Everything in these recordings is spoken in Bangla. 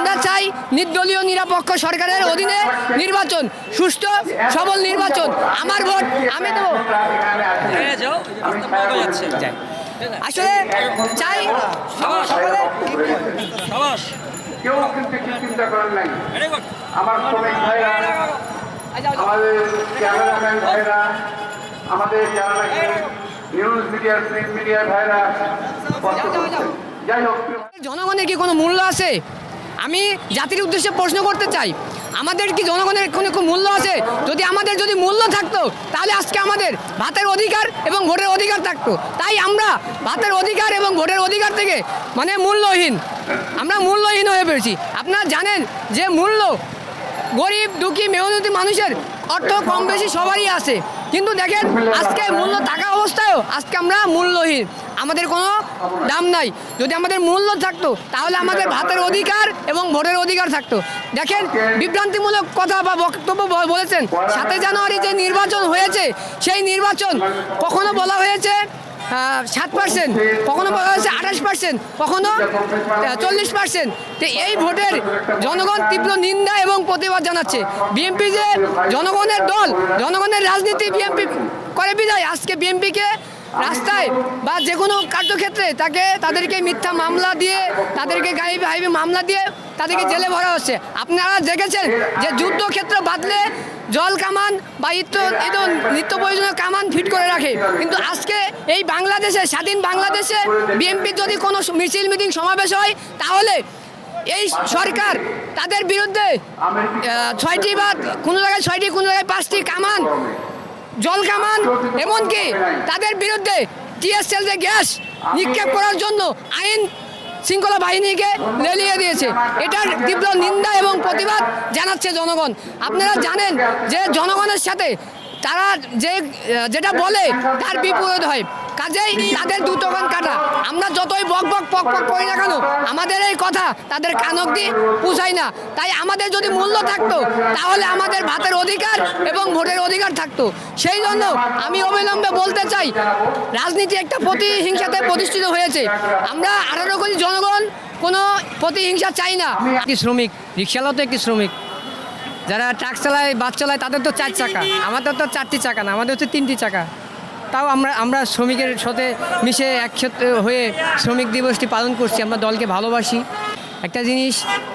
আমরা চাই নির্দলীয় নিরপেক্ষ সরকারের অধীনে নির্বাচন সুষ্ঠু সবল নির্বাচন। আমার ভোট আমি দেবো। আসলে চাই সকলে কেউ কিন্তু চিন্তা করেন নাই আমার শ্রমিক ভাইরা আমাদের ক্যামেরাম্যান ভাইরা আমাদের যারা নাকি নিউজ মিডিয়ার প্রিন্ট মিডিয়ার ভাইরা যাই হোক জনগণের কি কোনো মূল্য আছে? আমি জাতির উদ্দেশ্যে প্রশ্ন করতে চাই, আমাদের কি জনগণের কোনো মূল্য আছে? যদি আমাদের যদি মূল্য থাকতো, তাহলে আজকে আমাদের ভাতের অধিকার এবং ভোটের অধিকার থাকতো। তাই আমরা ভাতের অধিকার এবং ভোটের অধিকার থেকে মানে মূল্যহীন, আমরা মূল্যহীন হয়ে পেরেছি আপনারা জানেন যে মূল্য গরিব, দুঃখী, মেহনতি মানুষের অর্থ কম বেশি সবারই আছে। কিন্তু দেখেন, আজকে মূল্য থাকা অবস্থায়ও আজকে আমরা মূল্যহীন। আমাদের কোনো দাম নাই। যদি আমাদের মূল্য থাকতো তাহলে আমাদের ভাতের অধিকার এবং ভোটের অধিকার থাকতো। দেখেন বিভ্রান্তিমূলক কথা বা বক্তব্য বলেছেন। সাতই জানুয়ারি যে নির্বাচন হয়েছে সেই নির্বাচন কখনো বলা হয়েছে সাত পার্সেন্ট কখনো বলা হয়েছে আঠাশ পার্সেন্ট কখনো চল্লিশ পার্সেন্ট তো এই ভোটের জনগণ তীব্র নিন্দা এবং প্রতিবাদ জানাচ্ছে। বিএনপি যে জনগণের দল জনগণের রাজনীতি বিএনপি করে বিদায়। আজকে বিএনপিকে রাস্তায় বা যে কোনো কার্যক্ষেত্রে তাকে, তাদেরকে মিথ্যা মামলা দিয়ে, তাদেরকে গাইবে হাইবে মামলা দিয়ে তাদেরকে জেলে ভরা হচ্ছে। আপনারা দেখেছেন যে যুদ্ধক্ষেত্র বাদলে জল কামান বা নিত্য প্রয়োজনীয় কামান ফিট করে রাখে। কিন্তু আজকে এই বাংলাদেশে, স্বাধীন বাংলাদেশে বিএনপির যদি কোনো মিছিল, মিটিং, সমাবেশ হয়, তাহলে এই সরকার তাদের বিরুদ্ধে ছয়টি বা কোনো জায়গায় ছয়টি, কোনো জায়গায় পাঁচটি কামান জল কামান, এমনকি তাদের বিরুদ্ধে টিএসএল যে গ্যাস নিক্ষেপ করার জন্য আইন শৃঙ্খলা বাহিনীকে লেলিয়ে দিয়েছে। এটার তীব্র নিন্দা এবং প্রতিবাদ জানাচ্ছে জনগণ। আপনারা জানেন যে জনগণের সাথে তারা যে, যেটা বলে তার বিপরীত হয়। কাজেই তাদের দুটোখান কাটা। আমরা যতই বক বক পক পক করি না কেন, আমাদের এই কথা, তাদের কানক দিয়ে পুষায় না। তাই আমাদের যদি মূল্য থাকতো, তাহলে আমাদের ভাতের অধিকার এবং ভোটের অধিকার থাকতো। সেই জন্য আমি অবিলম্বে বলতে চাই, রাজনীতি একটা প্রতিহিংসাতে প্রতিষ্ঠিত হয়েছে। আমরা আঠারো কোটি জনগণ, কোনো প্রতিহিংসা চাই না। একটি শ্রমিক? রিক্সালাও তো একটি শ্রমিক। যারা ট্রাক চালায়, বাস চালায়, তাদের তো চার চাকা। আমাদের তো চারটি চাকা না, আমাদের হচ্ছে তিনটি চাকা। তাও আমরা আমরা শ্রমিকের সাথে মিশে একসাথে হয়ে শ্রমিক দিবসটি পালন করছি, আমরা দলকে ভালোবাসি। একটা জিনিস,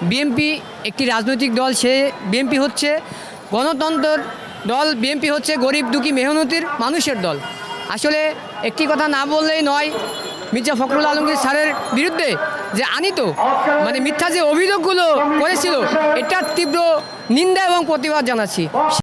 বিএনপি একটি রাজনৈতিক দল, সে বিএনপি হচ্ছে গণতন্ত্র দল, বিএনপি হচ্ছে গরিব দুঃখী মেহনতির মানুষের দল। আসলে একটি কথা না বললেই নয়, মির্জা ফখরুল আলমগীর স্যারের বিরুদ্ধে যে আনিত মানে মিথ্যা যে অভিযোগগুলো করেছিল, এটার তীব্র নিন্দা এবং প্রতিবাদ জানাচ্ছি।